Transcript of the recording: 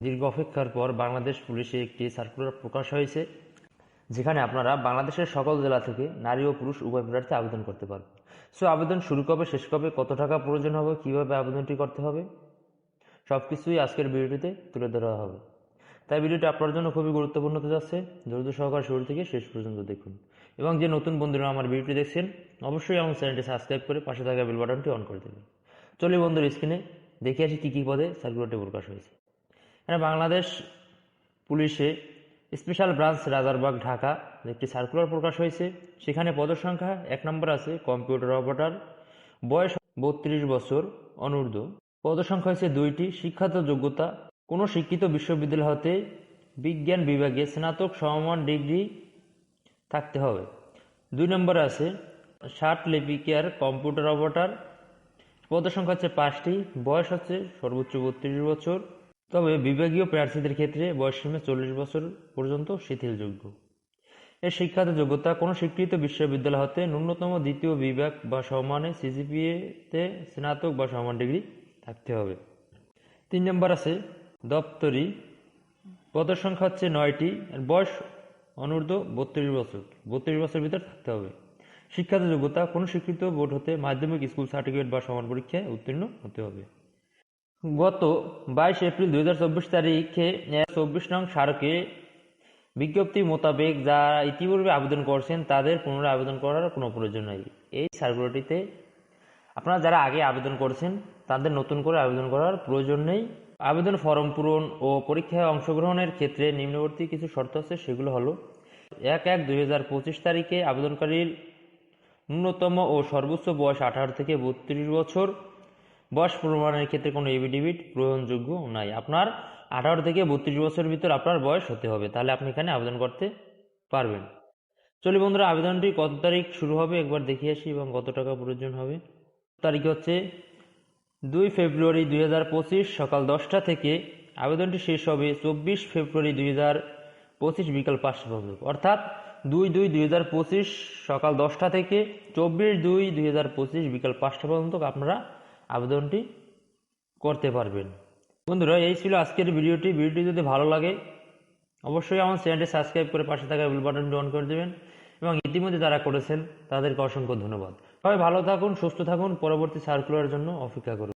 দীর্ঘ অপেক্ষার পর বাংলাদেশ পুলিশে একটি সার্কুলার প্রকাশ হয়েছে, যেখানে আপনারা বাংলাদেশের সকল জেলা থেকে নারী ও পুরুষ উভয় প্রার্থী আবেদন করতে পারবেন। সো, আবেদন শুরু কবে, শেষ কবে, কত টাকা প্রয়োজন হবে, কীভাবে আবেদনটি করতে হবে সব কিছুই আজকের ভিডিওটিতে তুলে ধরা হবে। তাই ভিডিওটি আপনার জন্য খুবই গুরুত্বপূর্ণ হতে যাচ্ছে। ধৈর্য সহকার শুরু থেকে শেষ পর্যন্ত দেখুন। এবং যে নতুন বন্ধুরা আমার ভিডিওটি দেখছেন, অবশ্যই আমার চ্যানেলটি সাবস্ক্রাইব করে পাশে থাকা বেল বাটনটি অন করে দেবেন। চলি বন্ধুর স্ক্রিনে, দেখে আসি কী কী পদে সার্কুলারটি প্রকাশ হয়েছে। এখানে বাংলাদেশ পুলিশে স্পেশাল ব্রাঞ্চ রাজারবাগ, ঢাকা একটি সার্কুলার প্রকাশ হয়েছে। সেখানে পদের সংখ্যা এক নম্বর আছে কম্পিউটার অপারেটর বয়স বত্রিশ বছর, অনূর্ধ্ব। পদের সংখ্যা হয়েছে দুইটি, শিক্ষাত যোগ্যতা। কোনো শিক্ষিত বিশ্ববিদ্যালয় হতে বিজ্ঞান বিভাগে স্নাতক সমমান ডিগ্রি থাকতে হবে। দুই নম্বরে আছে, ষাট লিপিকেয়ার কম্পিউটার অপারেটর পদের সংখ্যা হচ্ছে পাঁচটি, বয়স হচ্ছে সর্বোচ্চ বত্রিশ বছর। তবে বিভাগীয় প্রার্থীদের ক্ষেত্রে বয়সসীমা চল্লিশ বছর পর্যন্ত শিথিলযোগ্য। এর শিক্ষাগত যোগ্যতা কোনো স্বীকৃত বিশ্ববিদ্যালয় হতে ন্যূনতম দ্বিতীয় বিভাগ বা সমানে সিজিপিএতে স্নাতক বা সমান ডিগ্রি থাকতে হবে। তিন নম্বর আছে দপ্তরি। পদের সংখ্যা হচ্ছে নয়টি। বয়স অনূর্ধ্ব বত্রিশ বছর। বত্রিশ বছর ভিতর থাকতে হবে। শিক্ষাগত যোগ্যতা কোনো স্বীকৃত বোর্ড হতে মাধ্যমিক স্কুল সার্টিফিকেট বা সমান পরীক্ষায় উত্তীর্ণ হতে হবে। গত বাইশ এপ্রিল দুই হাজার চব্বিশ তারিখে চব্বিশ নং স্মারকে বিজ্ঞপ্তি মোতাবেক যারা ইতিপূর্বে আবেদন করছেন, তাদের পুনরায় আবেদন করার কোনো প্রয়োজন নেই। এই সার্কুলারটিতে আপনারা যারা আগে আবেদন করছেন, তাদের নতুন করে আবেদন করার প্রয়োজন নেই। আবেদন ফর্ম পূরণ ও পরীক্ষায় অংশগ্রহণের ক্ষেত্রে নিম্নবর্তী কিছু শর্ত আছে, সেগুলো হলো এক এক দুই তারিখে আবেদনকারীর ন্যূনতম ও সর্বোচ্চ বয়স আঠারো থেকে বত্রিশ বছর বয়স প্রমাণের ক্ষেত্রে কোনো এভিডেভিট গ্রহণযোগ্য নাই। আপনার আঠারো থেকে বত্রিশ বছরের ভিতর আপনার বয়স হতে হবে। তাহলে আপনি এখানে আবেদন করতে পারবেন। চলি বন্ধুরা, আবেদনটি কত তারিখ শুরু হবে একবার দেখিয়ে আসি এবং কত টাকা প্রয়োজন হবে। তারিখ হচ্ছে দুই ফেব্রুয়ারি দুই হাজার পঁচিশ সকাল দশটা থেকে। আবেদনটি শেষ হবে চব্বিশ ফেব্রুয়ারি দুই পঁচিশ বিকাল পাঁচটা পর্যন্ত। অর্থাৎ দুই দুই দুই হাজার পঁচিশ সকাল দশটা থেকে চব্বিশ দুই দুই হাজার পঁচিশ বিকাল পাঁচটা পর্যন্ত আপনারা আবেদনটি করতে পারবেন। বন্ধুরা, এই ছিল আজকের ভিডিওটি। ভিডিওটি যদি ভালো লাগে, অবশ্যই আমার চ্যানেলটি সাবস্ক্রাইব করে পাশে থাকা বেল বাটনটি অন করে দেবেন এবং ইতিমধ্যে যারা করেছেন, তাদেরকে অসংখ্য ধন্যবাদ। সবাই ভালো থাকুন, সুস্থ থাকুন। পরবর্তী সার্কুলারের জন্য অপেক্ষা করুন।